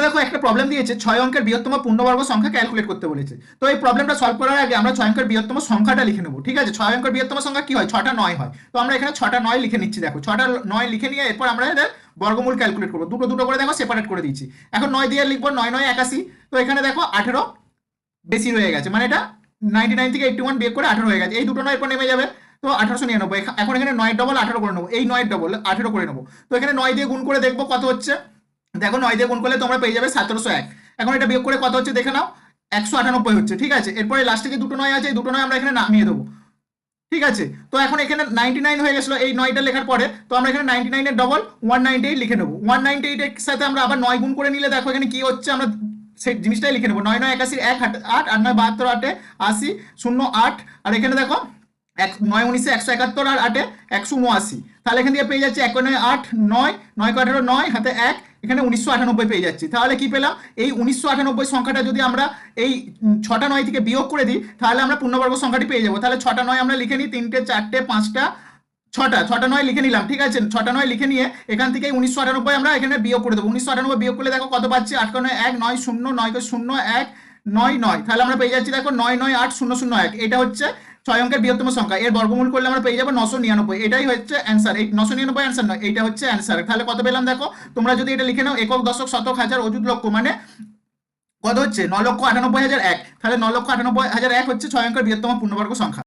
এখানে দেখো একটা প্রবলেম দিয়েছে, ছয় অঙ্কের বৃহত্তম পূর্ণবর্গ সংখ্যা ক্যালকুলেট করতে বলেছে। তো এই প্রবলেমটা সলভ করার আগে আমরা ছয় অঙ্কের বৃহত্তম সংখ্যাটা লিখে নেব, ঠিক আছে? ছয় অঙ্কের বৃহত্তম সংখ্যা কি হয়? ছটা নয় হয়। তো আমরা এখানে ছটা নয় লিখে নিচ্ছি, দেখো। ছটা নয় লিখে নিয়ে এরপর আমরা এদের বর্গমূল ক্যালকুলেট করব। দুটো দুটো করে দেখো সেপারেট করে দিচ্ছি। এখন নয় দিয়ে লিখব, নয় নয় একাশি। তো এখানে দেখো আঠেরো বেশি রয়ে গেছে মানে এটা নাইনটি নাইন থেকে এইটটি ওয়ান বিয়োগ করে আঠেরো হয়ে গেছে। এই দুটো নয় এরপর নেমে যাবে। তো আঠারোশো নিরানব্বই এখা- এখন এখানে নয় ডবল আঠারো করে নেব। এই নয় ডবল আঠেরো করে নেব। তো এখানে নয় দিয়ে গুণ করে দেখব কত হচ্ছে? দেখো নয় দিয়ে গুণ করলে তোমরা পেয়ে যাবে সতেরোশো এক। এখন এটা বিয়োগ করে কত হচ্ছে দেখে নাও? একশো আটানব্বই হচ্ছে, ঠিক আছে? এরপরে লাস্টে যে দুটো নয় আছে? এই দুটো নয় আমরা এখানে নামিয়ে দেবো। ঠিক আছে? তো এখন এখানে নাইনটি নাইন হয়ে গেছিল এই নয়টা লেখার পরে, তো আমরা এখানে নাইনটি নাইনের ডবল ওয়ান নাইনটি এইট লিখে নেব। ওয়ান নাইনটি এইটের সাথে আমরা আবার নয় গুণ করে নিলে দেখো এখানে কি হচ্ছে, আমরা সেই জিনিসটাই লিখে নেব। নয় নয় একাশি এক, আট আট আর নয়, বাহাত্তর, আটে আশি, শূন্য, আট। আর এখানে দেখো এক নয় উনিশে একশো একাত্তর আর আটে একশো উনআশি। তাহলে এখান থেকে পেয়ে যাচ্ছে এক নয় আট নয় নয় আঠারো নয়, হাতে এক, এখানে উনিশশো আটানব্বই পেয়ে যাচ্ছি। তাহলে কি পেলাম? এই উনিশশো আটানব্বই সংখ্যাটা যদি আমরা এই ছটা নয় থেকে বিয়োগ করে দিই, তাহলে আমরা পূর্ণবর্গ সংখ্যাটি পেয়ে যাব। তাহলে ছটা নয় আমরা লিখে নিই, তিনটে, চারটে, পাঁচটা, ছটা ছটা নয় লিখে নিলাম, ঠিক আছে? ছটা নয় লিখে নিয়ে এখান থেকে উনিশশো আটানব্বই আমরা এখানে বিয়োগ করে দেবো। উনিশশো আটানব্বই বিয়োগ করলে দেখো কত পাচ্ছি? আট নয় এক, নয় শূন্য নয় শূন্য, এক, নয় নয়। তাহলে আমরা পেয়ে যাচ্ছি দেখো নয় নয়, আট, শূন্য শূন্য, এক। এটা হচ্ছে ছয় অঙ্কের বৃহত্তম সংখ্যা। এর বর্গমূল করলে আমরা পেয়ে যাব নশো নিরানব্বই। এটাই হচ্ছে অ্যান্সার এই নশো নিরানব্বই অ্যান্সার নয়, এটা হচ্ছে অ্যান্সার তাহলে কত পেলাম দেখো? তোমরা যদি এটা লিখে নাও, একক, দশক, শতক, হাজার, অযুত, লক্ষ মানে কত হচ্ছে? ন লক্ষ আটানব্বই হাজার এক। তাহলে ন লক্ষ আটানব্বই হাজার এক হচ্ছে ছয় অঙ্কের বৃহত্তম পূর্ণবর্গ সংখ্যা।